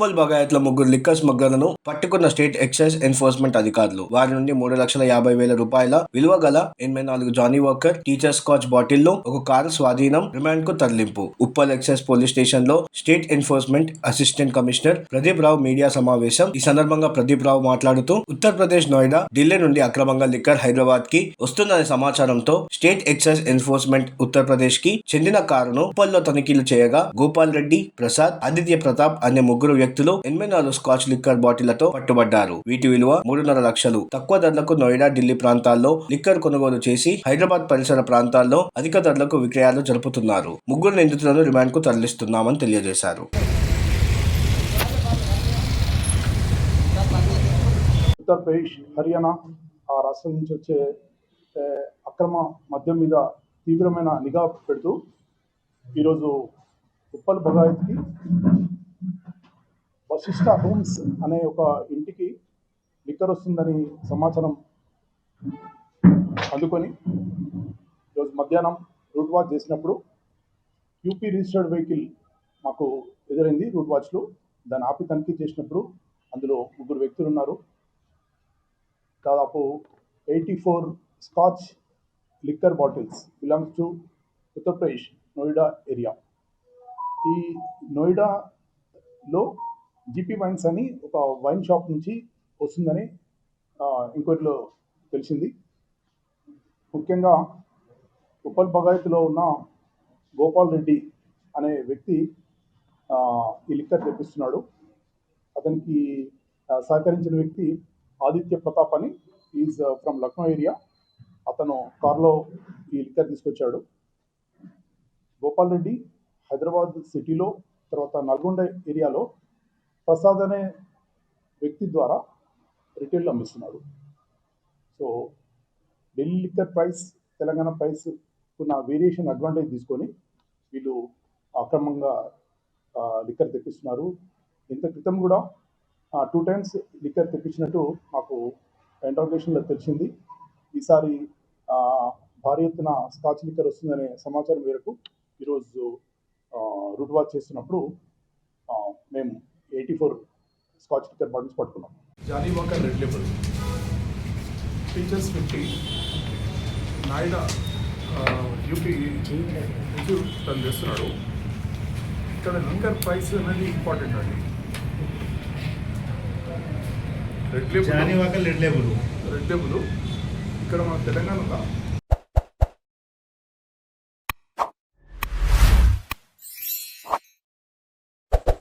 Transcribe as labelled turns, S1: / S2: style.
S1: ఉప్పల్ బగాయత్ల ముగ్గురు లిక్కర్ స్మగ్లర్లను పట్టుకున్న state excise enforcement అధికారులు. వారి నుండి మూడు లక్షల యాభై వేల రూపాయల విలువ గల ఎనభై నాలుగు జానీ వర్కర్ టీచర్ స్కాచ్ బాటిల్లో ఒక కారు స్వాధీనం రిమాండ్కు తరలింపు. ఉప్పల్ ఎక్సైజ్ పోలీస్ స్టేషన్లో state enforcement assistant commissioner Pradeep Rao media సమావేశం. ఈ సందర్భంగా ప్రదీప్ రావు మాట్లాడుతూ ఉత్తరప్రదేశ్ నోయిడా ఢిల్లీ నుండి అక్రమంగా లిక్కర్ హైదరాబాద్కి వస్తుందనే సమాచారంతో స్టేట్ ఎక్సైజ్ ఎన్ఫోర్స్మెంట్ ఉత్తరప్రదేశ్కి చెందిన కారును ఉప్పల్లో తనిఖీలు చేయగా గోపాల్ రెడ్డి ప్రసాద్ ఆదిత్య ప్రతాప్ అనే ముగ్గురు వ్యక్తులు ఎనభై నాలుగు స్కాచ్ లిక్కర్ బాటిళ్ళతో పట్టుబడ్డారు. వీటి విలువ మూడున్నర లక్షలు. తక్కువ ధరలకు నోయిడా ఢిల్లీ ప్రాంతాల్లో లిక్కర్ కొనుగోలు చేసి హైదరాబాద్ పరిసర ప్రాంతాల్లో అధిక ధరలకు విక్రయాలు జరుపుతున్నారు. ముగ్గురు నిందితులను రిమాండ్కు తరలిస్తున్నామని తెలియజేశారు.
S2: ఉత్తరప్రదేశ్ హర్యానా ఆ రాష్ట్రం నుంచి వచ్చే అక్రమ మద్యం మీద తీవ్రమైన నిఘా పెడుతూ ఈరోజు ఉప్పల్ బగాయత్కి వశిష్ట హోమ్స్ అనే ఒక ఇంటికి లిక్కర్ వస్తుందని సమాచారం అందుకొని ఈరోజు మధ్యాహ్నం రూట్ వాచ్ చేసినప్పుడు యూపీ రిజిస్టర్డ్ వెహికల్ మాకు ఎదురైంది రూట్ వాచ్లో. దాన్ని ఆపి తనిఖీ చేసినప్పుడు అందులో ముగ్గురు వ్యక్తులు ఉన్నారు. దాదాపు eighty four scotch liquor bottles belongs to Uttar Pradesh Noida area. ఈ నోయిడాలో జిపి వైన్స్ అని ఒక వైన్ షాప్ నుంచి వస్తుందని ఎంక్వైరీలో తెలిసింది. ముఖ్యంగా ఉప్పల్ బగాయత్లో ఉన్న గోపాల్ రెడ్డి అనే వ్యక్తి ఈ లిక్కర్ తెప్పిస్తున్నాడు. అతనికి సహకరించిన వ్యక్తి ఆదిత్య ప్రతాప్ అని ఈజ్ ఫ్రమ్ లక్నో ఏరియా. అతను కార్లో ఈ లిక్కర్ తీసుకొచ్చాడు. గోపాల్ రెడ్డి హైదరాబాద్ సిటీలో తర్వాత నల్గొండ ఏరియాలో ప్రసాద్ అనే వ్యక్తి ద్వారా రిటైల్లో అమ్మిస్తున్నాడు. So Delhi liquor price Telangana price ఉన్న వేరియేషన్ అడ్వాంటేజ్ తీసుకొని వీళ్ళు అక్రమంగా లిక్కర్ తెప్పిస్తున్నారు. ఇంత క్రితం కూడా టూ టైమ్స్ లిక్కర్ తెప్పించినట్టు మాకు ఇంట్రాగేషన్లో తెలిసింది. ఈసారి భారీ ఎత్తున స్కాచ్ లిక్కర్ వస్తుందనే సమాచారం మేరకు ఈరోజు రూట్ వాచ్ చేస్తున్నప్పుడు మేము eighty four scotch liquor bottles పట్టుకున్నాం.
S3: Johnnie Walker red label teachers fifty. Noida UP తను చేస్తున్నాడు ఇక్కడ లింకర్ ప్రైస్ అనేది ఇంపార్టెంట్ అండి. Red
S4: Johnnie
S3: label
S4: Walker red label
S3: red label ఇక్కడ మన తెలంగాణలో